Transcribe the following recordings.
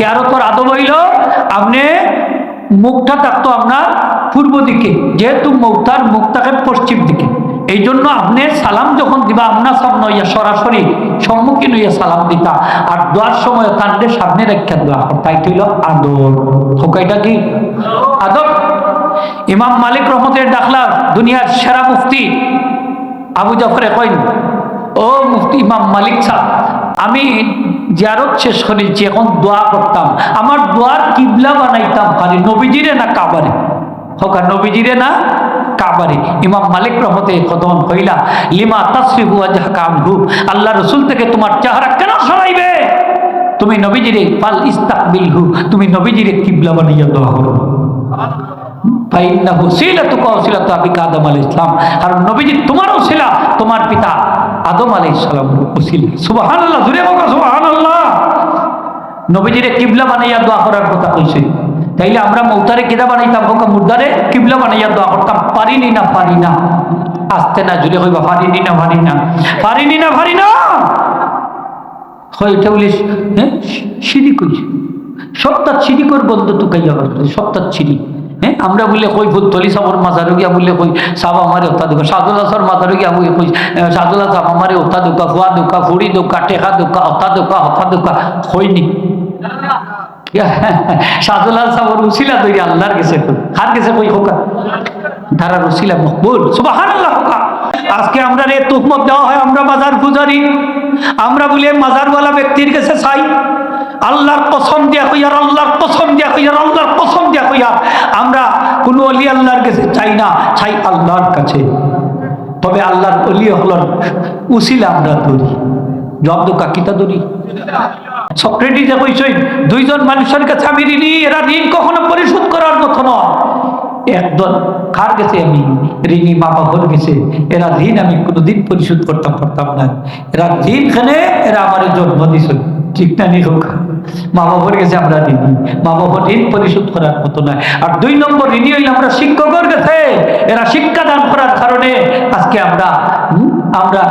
জিয়ারতর আদব হইল আপনি মুখটা থাকতো আপনার পূর্ব দিকে, যেহেতু মৌতার মুখ থাকে পশ্চিম দিকে। এই জন্য আপনি সালাম যখন দিবা, আপনার সামনে হইয়া সরাসরি সম্মুখীন হইয়া সালাম দিতা। আর দোয়ার সময় তান্ডে সামনে রেখা দোয়া তাই হইল আদর হোকাইটা কি? আদব। ইমাম মালিক রহমতের ডাকলা দুনিয়ার সেরা মুফতি আবু জাফরে কইন ও মুফতি ইমাম মালিক সাহ, আমি জিয়ারত শেষ করেছি এখন দোয়া করতাম, আমার দোয়ার কিবলা বানাইতাম খালি, নবীজিরে না কাবারে? হোকা নবীজিরে না কাবারে? ইমাম মালিক রহমতে কদম হইলা, লিমা তাসরিফু আজহাকা আনহু, আল্লাহ রসুল থেকে তোমার চেহারা কেন সরাইবে? তুমি নবীজিরে পাল ইস্তাকবিলহু, তুমি নবীজিরে কিবলা বানাইয়া দোয়া করো। ফাইন্নাহু সিলাতুকা ওয়া সিলাতু আবিকা আদম আলাইহিস সালাম, কারণ নবীজি তোমার ওসিলা তোমার পিতা আদম আলাইহিস সালাম ওসিলা সুবহানাল্লাহ, জুরে বলো সুবহানাল্লাহ। নবীজিরে কিবলা বানাইয়া দোয়া করার কথা কইছে। তাইলে আমরা মৌতারে কিদা বানাইতাম? হোক মুর্দারে কিবলা বানাইয়া দোয়া করতাম। পারিনি না, পারি না। আসতে না জুড়ে হইবা, পারিনি না, পারি না। পারিনি না, পারি না। হয় এটা বলিস হ্যাঁ সিঁড়ি কইছে। সপ্তাহ সিঁড়ি কর, বন্ধ টুকাইয়া সপ্তাহ সিঁড়ি। হ্যাঁ? আমরা বললে কই ফুলতলি সাবর মাজারো গিয়া বললে কই সাব আমারে ওতা দুকা সাদুল আসর মাজারো গিয়া বলে কই সাদুল সাব আমারে ওতা দুকা ফুয়া দুকা ফুড়ি দুকা টেকা দুকা ওতা দুকা হকা দুকা কইনি সাদুল্লাহ সাবর উসিলা তৈরি আল্লাহর গেছে হার গেছে কই হোকা? ধারার উসিলা মকবুল সুবহানাল্লাহ হোকা। আজকে আমরা রে তুহমত দেওয়া হয় আমরা মাজার পূজারি। আমরা বলি মাজারওয়ালা ব্যক্তির কাছে চাই। আল্লাহর কসম দিয়া হইয়ার আল্লাহর কসম দিয়া হইয়ার আল্লাহর কসম দিয়া হইয়ার আমরা কোনো অলি আল্লাহর কাছে চাই না, চাই আল্লাহর কাছে। তবে আল্লাহর অলি হলর উসিলা আমরা ধরি। জব দোকা কিতা ধরি? সক্রেটিসে কইছই দুইজন মানুষের কাছে আমি ঋণী, এরা ঋণ কখনো পরিশোধ করার মতো নয়। একদল কার গেছে আমি ঋণী? মা বাবার গেছে এরা ঋণ আমি কোনোদিন পরিশোধ করতাম পারতাম না। এরা ঋণ খানে এরা আমার জন্ম দিছ। ঠিক না নি হোক মা বাবার গেছে আমরা ঋণী। মা বাবার ঋণ পরিশোধ করার মতো নয়। আর দুই নম্বর ঋণী হইলে আমরা শিক্ষকের কাছে। এরা শিক্ষা দান করার কারণে আজকে আমরা আমরা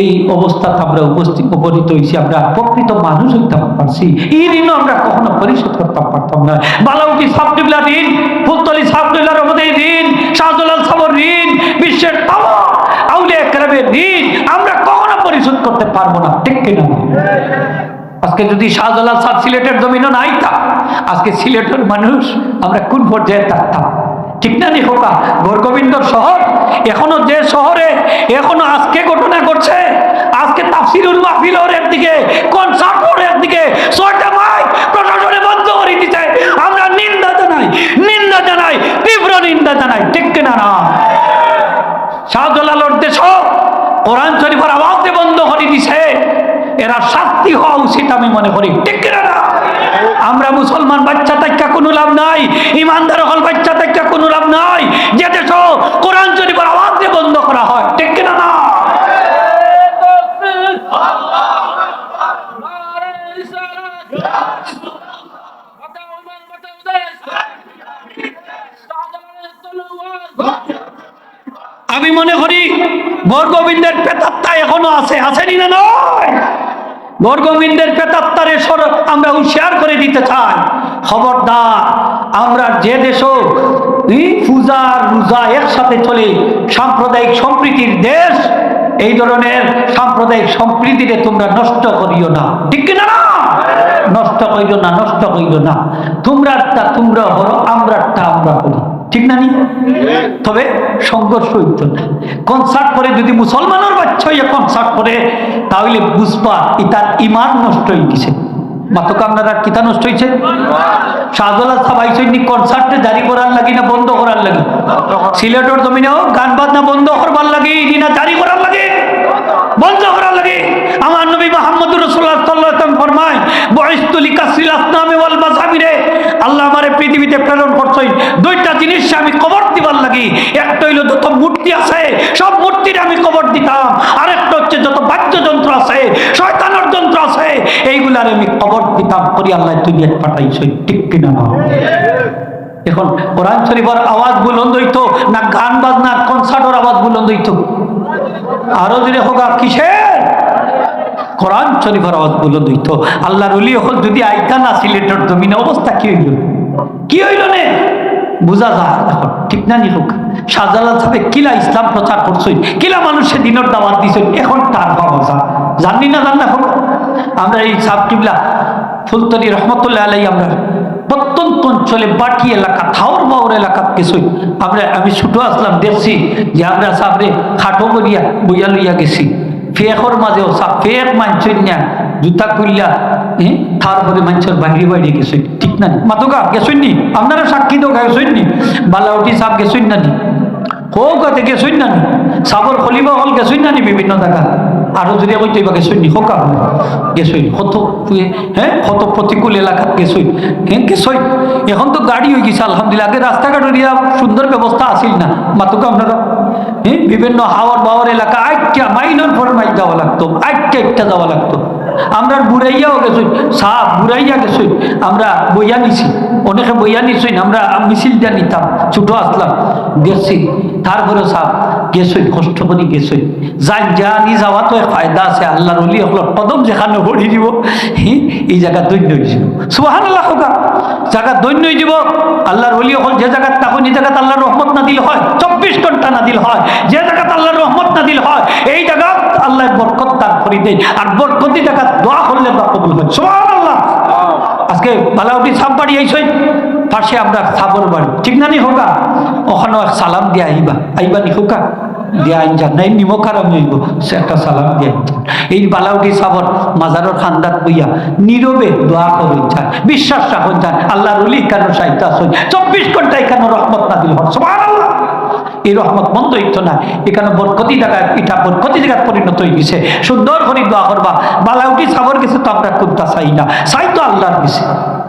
এই অবস্থাতে আমরা উপস্থিত, উপনীত হয়েছি আমরা প্রকৃত মানুষ হইতে পারছি। এই ঋণও আমরা কখনো পরিশোধ করতে পারতাম না। বালাউটি সাবডিবলা ঋণ, ফুলতলি সাবডিবলার মধ্যে ঋণ, শাহজলাল সাবর ঋণ, বিশ্বের তাম আউলে একরামের ঋণ আমরা কখনো পরিশোধ করতে পারব না। ঠিক কিনা? আজকে যদি শাহজালাল সাহ সিলেটের জমিনও নাই তা, আজকে সিলেটের মানুষ আমরা কোন পর্যায়ে থাকতাম? ঠিক না নি হোকা গোরগোবিন্দর শহর, এখনও যে শহরে এখনও আজকে ঘটনা ঘটছে, আজকে তাফসিরুল দিকে কনসার্টের দিকে ছয়টা মাইক প্রশাসনে বন্ধ করে দিতে আমরা নিন্দা জানাই নিন্দা জানাই, তীব্র নিন্দা জানাই, ঠিক কিনা না? শাহজালালোর দেশ, কোরআন শরীফের আওয়াজে বন্ধ করে দিছে। এরা শাস্তি হওয়া উচিত আমি মনে করি। ঠিক না? আমরা মুসলমান, বাচ্চা তাইকা কোনো লাভ নাই। ইমানদার হল, বাচ্চা তাইকা কোনো লাভ নাই। যে দেশ কোরআন শরীফের আওয়াজ দিয়ে বন্ধ করা হয়। ঠিক কিনা না? আমি মনে করি গর্গবিন্দের প্রেতাত্মা এখনও আছে। আসেনি না নয়? গর্গবিন্দের প্রেতাত্মারে সর আমরা হুঁশিয়ার করে দিতে চাই। খবরদার আমরা যে দেশও এই পূজা রোজা একসাথে চলে সাম্প্রদায়িক সম্প্রীতির দেশ এই ধরনের সাম্প্রদায়িক সম্প্রীতিরে তোমরা নষ্ট করিও না। ঠিক কিনা না? নষ্ট করিও না নষ্ট করিও না। তোমরারটা তোমরা হলো আমরারটা আমরা করি ঠিক না নি? তবে সংঘর্ষ হইত না। কনসার্ট করে যদি মুসলমানের বাচ্চা কনসার্ট করে, তাহলে বুঝবা ইতার ইমান নষ্ট হয়ে গেছে। কিতা নষ্ট করার লাগি না বন্ধ করার না লাগে? বন্ধ লাগে? আমার নবী মোহাম্মদ কাসিল আসনামে ওয়াল আল্লাহ পৃথিবীতে প্রেরণ করছই দুইটা জিনিস আমি কবর দিবার লাগি। একটা হইল যত মূর্তি আছে, সব মূর্তির আমি কবর দিতাম। আরেকটা হচ্ছে যত বাদ্যযন্ত্র আছে, শয়তানের যন্ত্র আছে, এইগুলার আমি কবর দিতাম করি আল্লাহ ঠিক কিনা এখন কোরআন শরীফের আওয়াজ বুলন্দ হইতো, না গান বাজনা কনসার্টের আওয়াজ বুলন্দ হইতো। আরও দিনে হোক কিসের? কোরআন শরীফের আওয়াজ বুলন্দ হইত আল্লাহর অলি হল যদি আইতা না সিলেটের জমিনে অবস্থা কি হইল? কি হইল নে? বুঝা যায় এখন, ঠিক না নি হোক? শাহজালাল সাহেব কিলা ইসলাম প্রচার করছই, কিলা মানুষের দিনের দাওয়াত দিছেন এখন তার যায় জানি না জান না এখন? আমরা এই সাব কিবলা ফুলতরি রহমতুল্লাহ আলাই আমরা প্রত্যন্ত অঞ্চলে বাটি এলাকা থাওর বাউর এলাকা কিছুই আমরা, আমি ছোট আসলাম, দেখছি যে আমরা সাবরে খাটো করিয়া বইয়া লইয়া গেছি। ফেকর মাঝেও সাপ ফেক মানছেন না জুতা খুললা হ্যাঁ তারপরে মানুষের বাইরে বাইরে গেছে। ঠিক না মাতোকা, গেছেন নি? আপনারা সাক্ষী তো গেছেন নি? বালাউটি সাপ গেছেন না নি? হোক কাতে গেছেন না নি? সাপর খলিবা হল গেছেন না নি বিভিন্ন জায়গা? আরও যদি কইতে বা গেছেন নি হোক গেছই কত হ্যাঁ কত প্রতিকূল এলাকাত গেছই হ্যাঁ গেছই এখন তো গাড়ি হয়ে গেছে, আলহামদুলিল্লাহ। আগে রাস্তাঘাট দিয়া সুন্দর ব্যবস্থা আসিল না। মাতুকা, আপনারা বিভিন্ন হাওয়ার বাওয়ার এলাকা আটটা মাইনার পর মাইক যাওয়া লাগতো আটটা একটা যাওয়া লাগতো। আমরা বুড়াইয়াও গেছি সাপ বুড়াইয়া গেছি আমরা বইয়া নিছি। অনেকে বইয়া নিছি আমরা মিছিল দিয়া নিতাম, ছোটো আসলাম, গেছি। তারপরে সাপ গেছই কষ্ট করে গেছই। যাই জানি যাওয়া তো ফায়দা আছে আল্লাহর অলি হকলর কদম যেখানে ভরি দিব হি, এই জায়গা দৈন্য যাব। সুবাহান আল্লাহ হোকা জায়গা দৈন্য হয়ে যাব আল্লাহর অলি হল যে জায়গা তখন এই জায়গাতে আল্লাহর রহমত না দিল হয় চব্বিশ ঘণ্টা না দিল হয় যে জায়গাতে আল্লাহর রহমত না দিল হয় এই জায়গা আল্লাহ বরকত দান করে দেয় আর বরকতি জায়গা দোয়া করলে দোয়া কবুল হয়। সুবাহান আল্লাহ আজকে বালাউটি সাপ বাড়ি আইসই। পাশে আমরা সাবর বাড়ি ঠিক না নি হোকা? ওখানে সালাম দিয়ে আইবা। আইবা নি হোকা? দিয়া আইন যান নাই নিমকার আমি হইব সে একটা সালাম দিয়ে এই বালাউটি সাবর, মাজারের খান্দাত বইয়া নীরবে দোয়া করুন যান বিশ্বাস রাখুন যান আল্লাহর উলি কেন সাহিত্য আসুন চব্বিশ ঘন্টায় কেন রহমত না দিল এই রহমত বন্ধ হইতো না। এখানে বরকতি জায়গায় এটা বরকতি জায়গায় পরিণত হয়ে গেছে। সুন্দর করে দোয়া করবা। বালাউটি সাবর গেছে, তো আমরা কোনটা চাই না। চাই তো আল্লাহর গেছে।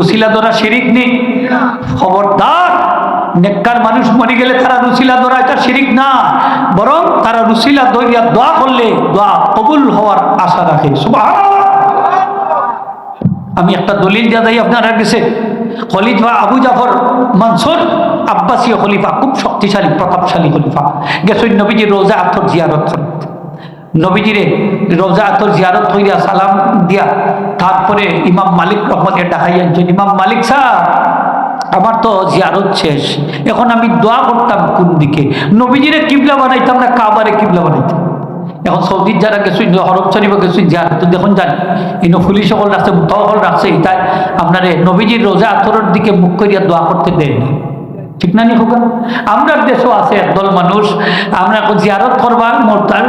উসিলা ধরা শিরিক নি খবরদার, নেককার মানুষ মরে গেলে তারা রুসিলা ধরা এটা শিরিক না। বরং তারা রুসিলা ধরিয়া দোয়া করলে দোয়া কবুল হওয়ার আশা রাখে। আমি একটা দলিল দিয়া যাই আপনারা গেছে খলিফা আবু জাফর মানসুর আব্বাসীয় খলিফা, খুব শক্তিশালী, প্রতাপশালী খলিফা। গেছেন নবীজির রোজা আথর জিয়ারত করেন নবীজিরে রোজা আতর জিয়ারত হইয়া সালাম দিয়া তারপরে ইমাম মালিক রহমতের ডাকাই আনছেন ইমাম মালিক সাহ আমার তো জিয়ারত শেষ, এখন আমি দোয়া করতাম কোন দিকে? নবীজিরে কিবলা বানাইতাম না কাবারে কিবলা বানাইতাম? এখন সৌদির যারা গেছে হরফ শরীফ গেছে যার তো দেখুন জানি ইনো পুলিশ সকল রাখছে মুতাহল রাখছে, এটাই আপনারে নবীজির রোজা আতরের দিকে মুখ করিয়া দোয়া করতে দেয় না। ঠিক না নি আমরা দেশও আছে একদল মানুষ। আমরা এখন জিয়ারত করবার মুর্দার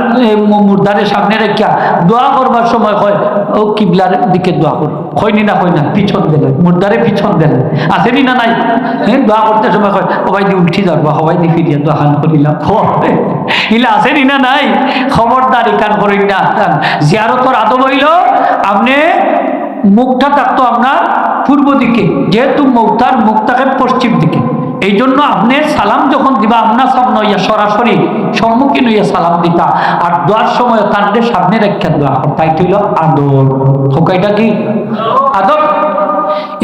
মুর্দারের সামনে রেখা দোয়া করবার সময় হয়, ও কিবলার দিকে দোয়া কর। হয়নি না হয় না পিছন দিলে। মুর্দারে পিছন দিলে। আসেনি না নাই? হ্যাঁ দোয়া করতে সময় হয় সবাই দিয়ে উঠি যাবা সবাই দিয়ে ফিরিয়া দোয়া খান করিলাম। ইলা আসেনি না নাই? খবরদার ইকান করি না। জিয়ারতর আদব হইল, আপনি মুখটা থাকতো আপনার পূর্ব দিকে, যেহেতু মুখটার মুখ থাকে পশ্চিম দিকে। এই জন্য আপনি সালাম যখন দিবা আপনার সামনে হইয়া সরাসরি সম্মুখীন হইয়া সালাম দিতা। আর দোয়ার সময় কান্ডে সামনে রেখা দোয়া তাই এটা হইল আদর। হোকাইটা কি? আদর।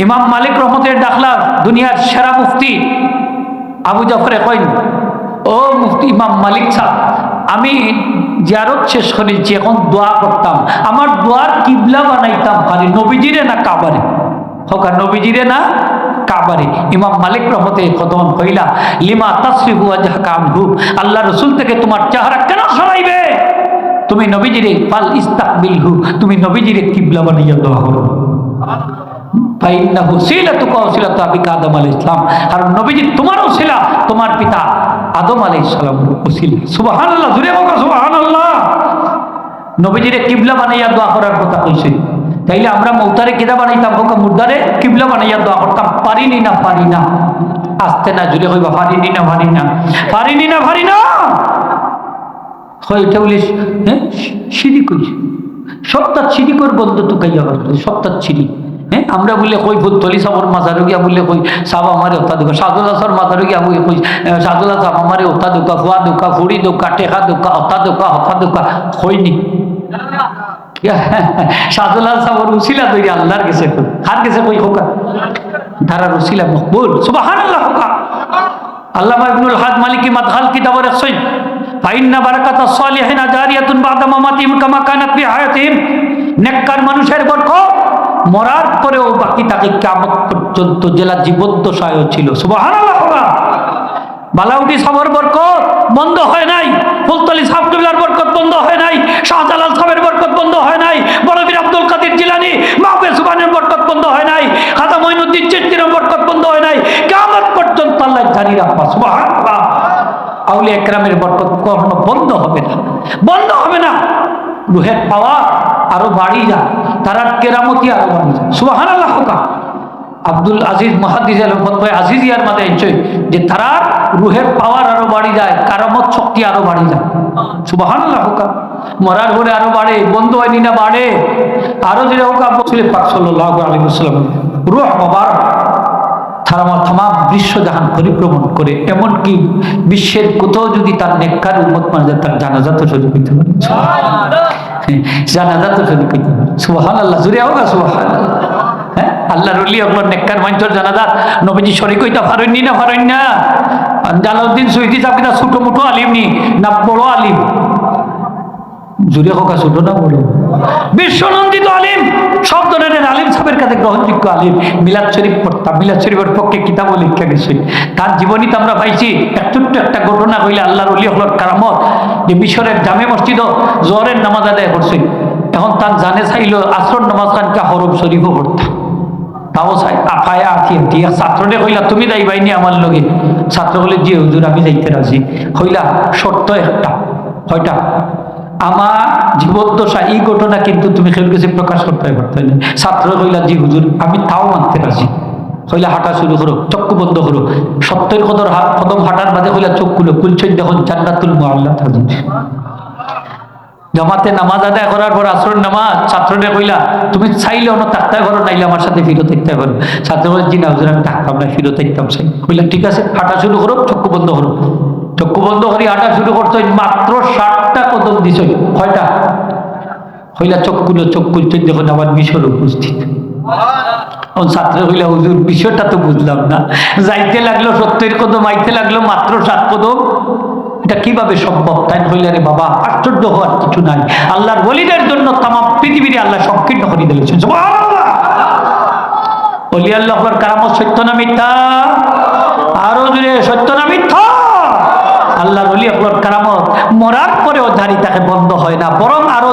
ইমাম মালিক রহমতের ডাকলা দুনিয়ার সেরা মুফতি আবু জাফরে কইন, ও মুফতি ইমাম মালিক সাহ, আমি জিয়ারত শেষ করেছি, এখন দোয়া করতাম। আমার দোয়ার কিবলা বানাইতাম খালি, নবীজিরে না কাবারে? হোকা নবীজিরে না কাবারে। ইমাম মালিক রহমতে কদম কইলা লিমা তাসরিহু আজহা কামহু আল্লাহ রসুল থেকে তোমার চেহারা কেন সরাইবে? তুমি নবীজিরে ফাল ইস্তাকবিলহু, তুমি নবীজিরে কিবলা বানাইয়া দোয়া করো ফাইন্নাহু সিলাতুকা সিলাতু আবিকা আদম আলাইহিস সালাম। কারণ নবীজি তোমার ওসিলা, তোমার পিতা আদম আলাইহিস সালাম সুবহানাল্লাহ বলো সুবহানাল্লাহ। কিবলা বানাইয়া দোয়া করার কথা কইছে। তাইলে আমরা মৌতারে কিদা বানাইতাম? হোক মুর্দারে কিবলা বানাইয়া দোয়া করতাম। পারিনি না, পারি না। আসতে না জুড়ে হইবা পারিনি না, পারি না। পারিনি না, পারি না। হয় এটা বলিস হ্যাঁ? সিঁড়ি কইছে সপ্তাহ সিঁড়ি কর, বন্ধ টুকাইয়া সপ্তাহ সিঁড়ি। হ্যাঁ? আমরা বললে কই ফুটতলি সাবর মাজারু গিয়া বললে কই, সাব আমারে ওতা দুকা। সাদুল আসর মাজারু গিয়া বই কই সাদুল আমারে ওতা দুকা, ফুয়া দুকা, ফুড়ি দুকা, টেকা দুকা ওতা দুকা হতা দুকা। কইনি সাদুল্লাহ সাবর উসিলা তৈরি আল্লাহর গেছে হার গেছে কই হোকা ধারার উসিলা মকবুল। সুবাহান আল্লাহ হোকা আল্লামা ইবনুল হাদ মালিকি মাদখাল কিতাব রাসূল ফাইন্না বারাকাতাস সালিহিনা জারিয়াতুন বাদা মামাতিহিম কামা কানাত ফি হায়াতিহিম। নেককার মানুষের বরকত মরার পরেও বাকি তাকে কিয়ামত পর্যন্ত জেলা জীবদ্দশায় ছিল। সুবহানাল্লাহ। বালাউটি সাবর বরকত বন্ধ হয় নাই, ফুলতলি সাবটুল্লার বরকত বন্ধ হয় নাই, শাহজালাল সাহেবের বরকত বন্ধ হয় নাই, বড়বীর আব্দুল কাদের জিলানি মাহবে সুবানের বরকত বন্ধ হয় নাই খাতা মঈনুদ্দিন চিত্তির বরকত বন্ধ হয় নাই, কিয়ামত পর্যন্ত আল্লাহ জানি রাখবা, সুবহানাল্লাহ। আউলি একরামের বরকত কখনো বন্ধ হবে না, বন্ধ হবে না। রুহের পাওয়া আরও বাড়ি যায় তারা কেরামতি আরও বাড়ি যায় সুবহানাল্লাহ আব্দুল আজিজ মহাদিজ আজিজ ইয়ার মাঝে এনচই যে তারা রুহের পাওয়ার আরও বাড়ি যায় কারামত শক্তি আরও বাড়ি যায়। সুবহানাল্লাহ হুকা মরার ঘরে আরও বাড়ে বন্ধ হয়নি না বাড়ে। আরও যেটা হোক বসলে পাক সাল্লাল্লাহু আলাইহি রুহ বাবার থারামা থামা বিশ্ব জাহান পরিভ্রমণ করে এমনকি বিশ্বের কোথাও যদি তার নেককার উম্মত মানে তার জানাজা তো শরীর হইতে পারে জানাজা তো শরীর হইতে পারে সুবহানাল্লাহ জুড়ে হোক সুবহানাল্লাহ। হ্যাঁ? না আলিম সব গ্রহণযোগ্য আলিম। মিলাদ শরীফ পড়তাম, মিলাদ শরীফের পক্ষে কিতাব লিখা গেছে। তার জীবনীতে আমরা পাইছি একটু একটা ঘটনা হইলে আল্লাহর কারামত। যে মিশরের জামে মসজিদ জোহরের নামাজ আদায় করছে। এখন তার জানে চাইল, আসর নামাজ খানকে হরম শরীফও পড়তাম। তাও চাই আফায়া আথি আথি ছাত্রনে কইলা, তুমি যাইবাইনি আমার লগে। ছাত্র বলে যে হুজুর আমি যাইতে রাজি হইলা শর্ত একটা কয়টা আমার জীবদ্দশা এই ঘটনা কিন্তু তুমি খেল কাছে প্রকাশ করতে পারতে না। ছাত্র কইলা, জি হুজুর আমি তাও মানতে রাজি হইলা হাঁটা শুরু করো চক্ষু বন্ধ করো। সত্যের কদর কদম হাঁটার বাদে হইলা চোখ খুলো কুলছেন দেখুন জান্নাতুল মুআল্লা হাজির। জামাতে নামাজ আদায় করার পর আসর নামাজ ছাত্রনে কইলা, তুমি চাইলে অন্য থাকতে পারো, নাইলে আমার সাথে ফিরত থাকতে পারো। ছাত্র বলে, জি না, হুজুর, আমি থাকতাম না, ফিরত থাকতাম, চাই। কইলা, ঠিক আছে, হাঁটা শুরু করো, চক্ষু বন্ধ করো। চক্ষু বন্ধ করি, হাঁটা শুরু করতে মাত্র ষাটটা কদম দিছ কয়টা? হইলা চক্ষুলো চক্ষু দেখুন আমার মিশর উপস্থিত। ছাত্র হইলা হুজুর বিষয়টা তো বুঝলাম না। যাইতে লাগল সত্যের কদম, আইতে লাগল মাত্র সাত কদম। এটা কীভাবে সম্ভব? তাই হইলে রে বাবা, আশ্চর্য হওয়ার কিছু নাই। আল্লাহর বলিদের জন্য তাম পৃথিবীরে আল্লাহ সংকীর্ণ করে দিয়েছেন। সুবহানাল্লাহ। অলি আল্লাহ কারামত সত্য না মিথ্যা? আরও আল্লাহর কারামত মরার তাকে বন্ধ হয় না। বরং আরও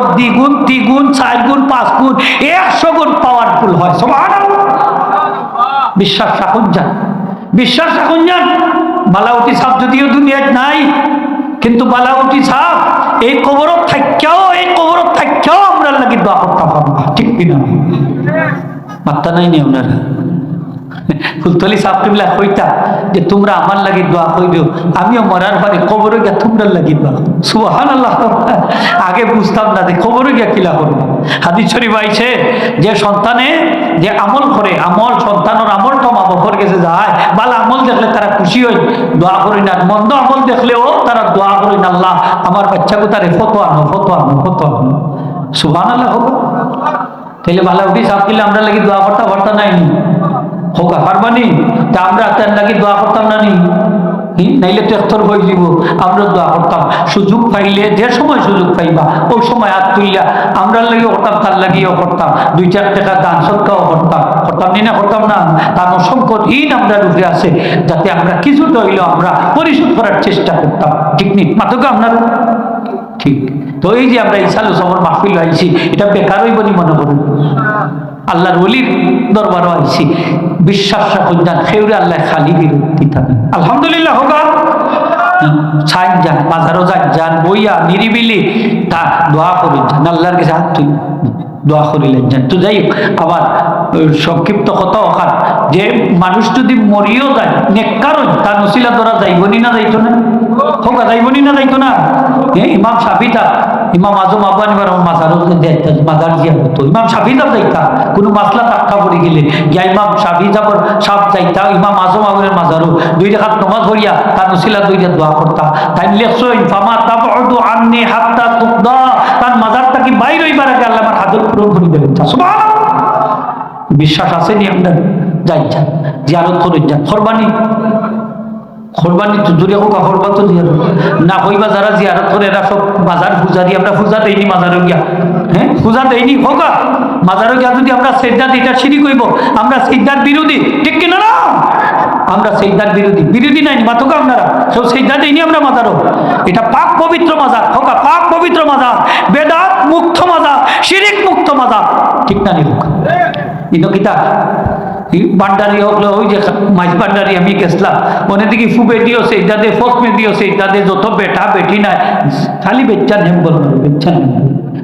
দ্বিগুণ চার গুণ পাঁচ গুণ একশো গুণ পাওয়ারফুল হয়। বিশ্বাস রাখুন যান। বিশ্বাস রাখুন যান। বালাউটি সাপ যদিও দুনিয়ায় নাই কিন্তু বালাউটি সাপ এই কবরত থাক্যাও এই কবরত থাক্যাও আমরা লাগি দোয়া করতাম। ঠিক কিনা মাত্রা নাই নি আপনারা ফুলতলি সাপ কিবলা কইতা যে তোমরা আমার লাগি দোয়া আমিও মরার পরে গিয়া তোমরা লাগি দোয়া আগে বুঝতাম না যে গিয়া কিলা হাদিস শরীফ আইছে, যে সন্তানে যে আমল করে, আমল সন্তানের আমলটা মা বাবার কাছে যায়, বালা আমল দেখলে তারা খুশি হয় দোয়া করি না, মন্দ আমল দেখলেও তারা দোয়া করি না, আল্লাহ আমার বাচ্চাকে তারে ফতো আনো ফতো আনো ফতো আনো সুবহান আল্লাহ তাহলে ভালো উঠি সাপ কিলে আমরা লাগি দোয়া করতে পারতাম নাই হোক পারবানি তা আমরা তার লাগি দোয়া করতাম না নি? নাইলে তো একতর হয়ে যাব আমরা দোয়া করতাম, সুযোগ পাইলে, যে সময় সুযোগ পাইবা, ওই সময় হাত তুললা আমরা লাগিও করতাম, তার লাগিও করতাম। দুই চার টাকা দান সৎকাও করতাম। করতাম নি না, করতাম না? তার অসংখ্য ঋণ আমরা রূপে আছে, যাতে আমরা কিছুটা হইলেও আমরা পরিশোধ করার চেষ্টা করতাম। ঠিক নেই মাত্র আপনার? ঠিক। তো এই যে আমরা ইসালু সমর মাহফিল আইছি এটা বেকার হইব নি মনে করুন? আল্লাহর ওলির দরবারও আইসি বিশ্বাস রাখুন যান খেউরে আল্লাহ খালি বিরক্তি থাকেন আলহামদুলিল্লাহ হোক ছাইন যান বাজারও যান যান বইয়া নিরিবিলি তা দোয়া করুন যান আল্লাহর কাছে হাত তুলি দোয়া করিলেন যান তো যাই আবার সংক্ষিপ্ত কথা ওখান যে মানুষ যদি মরিও যায় নেককারও তার নসিলা ধরা যাইবনি না যাইতো না? হোক যাইবনি না যাইতো না? এ, ইমাম সাবিতা, ইমাম আজম আব্বানি বার মাজার মাজার জিয়া হতো ইমাম যাব যাইতা, কোনো মাসলা টাক্কা পড়ে গেলে, গিয়া ইমাম যাবর সাপ যাইতা, ইমাম আজম আবরের মাজারও দুই রেখাত নমাজ পড়িয়া, তার নসিলা দুইটা দোয়া করতা। তাই লেখছো ইনফামা তাবউদু আন্নি হাত্তা তুকদা, তার মাজারটা কি বাইর হইবার আগে আল্লাহ আমার হাজত করে দেবেন বিশ্বাস আছে নি আপনার? যাই যান জিয়ারত করে যান কোরবানি। কোরবানি হোক তো জিয়ারত না হইবা যারা জিয়ারত করে, এরা সব বাজার পূজারি। আমরা মাজারে গিয়া হ্যাঁ? হোক। গিয়া যদি আমরা সেজদা এটা সিঁড়ি কইব। আমরা সেজদার বিরোধী। ঠিক কিনা না? আমরা সেজদার বিরোধী। বিরোধী নাই মাতক আপনারা। কেউ সেজদা দেইনি আমরা মাজারও এটা পাক পবিত্র মাজার। হোকা পাক পবিত্র মাজার। বেদাত মুক্ত মাজার, শিরিক মুক্ত মাজার। ঠিক না নি হোক কিন্তু কিতা? বান্ডারি হোক ওই যে মাছ বান্ডারি আমি গেছিলাম। মনে দেখি ফুবে দিও সেই দাদে ফসমে দিও সেই দাদে যত বেটা বেটি নাই, খালি বেচ্চা নেম বল বেচ্চা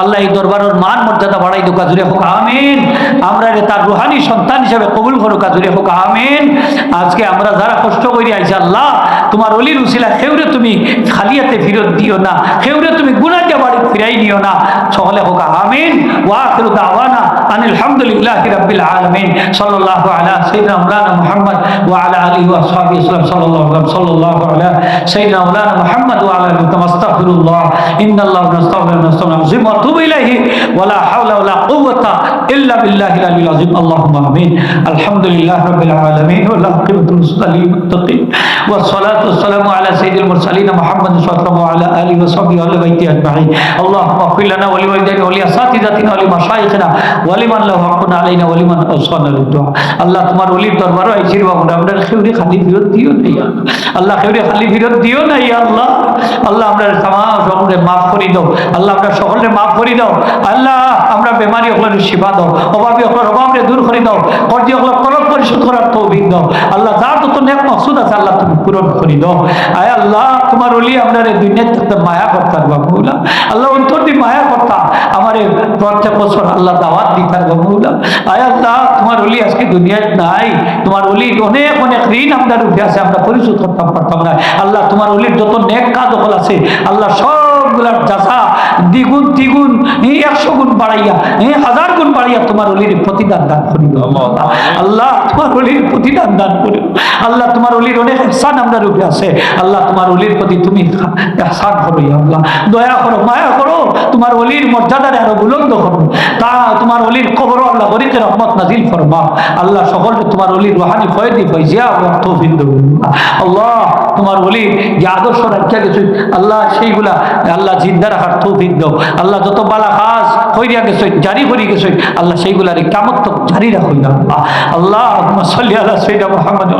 আল্লাহ এই দরবারের মান মর্যাদা বাড়াই দোকা জুড়ে হোক, আমিন। আমরা তার রুহানি সন্তান হিসেবে কবুল করুকা জুড়ে হোক, আমিন। আজকে আমরা যারা কষ্ট করি, আইসি আল্লাহ, তোমার অলির উসিলা সেউরে তুমি খালিয়াতে ফিরত দিও না সেউরে তুমি গুণাকে বাড়ি ফিরাই নিও না সকলে হোক, আমিন। ওয়া আখিরু দাওয়ানা আনিল হামদুলিল্লাহি রাব্বিল আলামিন। সাল্লাল্লাহু আলা সাইয়্যিদিনা মাওলানা মুহাম্মদ ওয়া আলা ওয়া সাহবিহি সাল্লাম সাল্লাল্লাহু আলাইহি আলা আযীম ওয়া তুবু ইলাইহি ওয়া লা হাওলা ওয়া লা কুওয়াতা ইল্লা বিল্লাহিল আলিয়্যিল আযীম আল্লাহুম্মা আমিন আলহামদুলিল্লাহি রাব্বিল আলামিন ওয়া লা আকিবাতুল লিল মুত্তাকিন ওয়া সালাতু ওয়া সালামু আলা সাইয়্যিদিল মুরসালিন মুহাম্মদ সাল্লাল্লাহু আলা আলিহি ওয়া সাহবিহি ওয়া বাইতি আজমাইন اللهم اغفر لنا ولوالدينا ولاساتذتنا ولمشايخنا ولمن له حق علينا ولمن اوصانا بالدعاء আল্লাহ তোমার ওলির দরবারও আইছির বাবু আমরা খেউরি খালি ফিরত দিও নাই আল্লাহ খেউরি খালি ফিরত দিও নাই আল্লাহ আল্লাহ আমরা তামাম সকলে মাফ করি দাও আল্লাহ আমরা সকলে মাফ করি দাও। আল্লাহ, আমরা বেমারি হকলের সেবা দাও। অভাবী হকলের অভাবরে দূর করে দাও। কর্জি হকলের করব পরিশোধ করার তৌফিক দাও। আল্লাহ, যার যত নেক মকসুদ আছে আল্লাহ তুমি পূরণ করে দাও। আয় আল্লাহ, তোমার ওলি আমরা এই দুনিয়ার থাকতে মায়া করতাম বাবুলা আল্লাহ অন্তর দিয়ে মায়া করতাম আমার এই প্রত্যেক বছর আল্লাহ দাওয়াত দিতার বাবুলা আয় আল্লাহ, তোমার ওলি আজকে দুনিয়ায় নাই। তোমার ওলির অনেক অনেক ঋণ আমাদের উঠে আছে, আমরা পরিশোধ করতাম পারতাম না। আল্লাহ, তোমার ওলির যত নেক কাজ হল আছে, আল্লাহ সবগুলার চাষা দ্বিগুণ দ্বিগুণ একশো গুণ বাড়াইয়া হাজার গুণ বাড়াইয়া তোমার অলির প্রতিদান দান করি আল্লাহ তোমার অলির প্রতিদান দান করি আল্লাহ তোমার অলির অনেক এহসান আমরা রূপে আছে। আল্লাহ তোমার অলির প্রতি তুমি এহসান করো আল্লাহ। দয়া করো, মায়া করো, তোমার অলির মর্যাদারে আরও বুলন্দ করো। তা তোমার অলির কবর আল্লাহ হরিকে রহমত নাজিল ফরমা। আল্লাহ সকলকে তোমার অলির রোহানি ফয়দি ফয়জিয়া এবং আল্লাহ। তোমার অলির যে আদর্শ রাখিয়া গেছে আল্লাহ সেইগুলা, আল্লাহ জিন্দা রাখার তৌফিক দাও আল্লাহ যত বালা কাজ রা গেছে, জারি করি গেছে, আল্লাহ সেইগুলার কামত তো জারি রাখ না আল্লাহ। আল্লাহ সাল্লি আল্লাহ সৈদা মোহাম্মদ।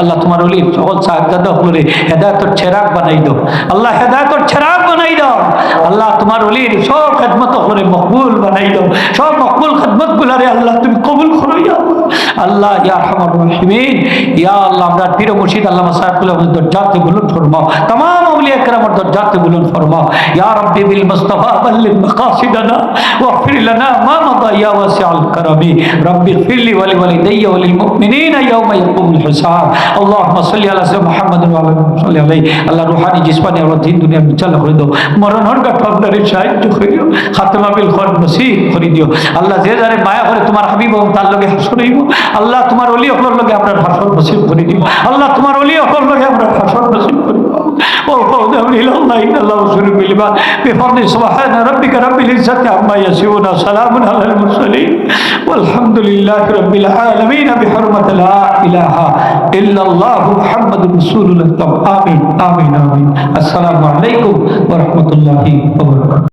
আল্লাহ তোমার অলি সকল সাহেবজাদা করে হেদায়তর ছেরাক বানাই দাও। আল্লাহ হেদায়তর ছেরাক বানাই দাও আল্লাহ তোমার ওলির সব খেদমত করে মকবুল বানাই দাও সব মকবুল খেদমত গুলারে আল্লাহ তুমি কবুল করো ইয়া আল্লাহ ইয়া রহমান রহিমিন ইয়া আল্লাহ আমরা পীর মুর্শিদ আল্লামা আল্লাহ সাহেবুল দরজাত বলুন ফরমাও তাম আউলিয়া কেরামর দরজাত বলুন ফরমাও ইয়া রব্বি বিল মুস্তাফা বাল্লিল মাকাসিদানা ওয়াফির লানা মা মাদা ইয়া ওয়াসিআল কারামি রব্বি ফিলি ওয়ালি ربي اغفر لي ولوالدي وللمؤمنين يوم يقوم الحساب اللهم صل على سيدنا محمد وعلى আলাইহি আল্লাহ রূহানি জিসমানি جسماني ورد দুনিয়া دنيا করে দাও মরণর গাঠ আপনারে সাহায্য করিও খাতমা বিল খর নসিব করে দিও আল্লাহ যে যারে মায়া করে তোমার হাবিব এবং তার লগে হাসর হইব আল্লাহ তোমার অলি অকর লগে আপনার হাসর নসিব করে দিও আল্লাহ তোমার অলি অকর লগে আপনার হাসর নসিব করে দিও والفوز أمر إلى الله إن الله رسول بالعباد بفضل سبحان ربك رب العزة عما يصفون سلام على المرسلين والحمد لله رب العالمين بحرمة لا إله إلا الله محمد رسول الله آمين آمين آمين السلام عليكم ورحمة الله وبركاته.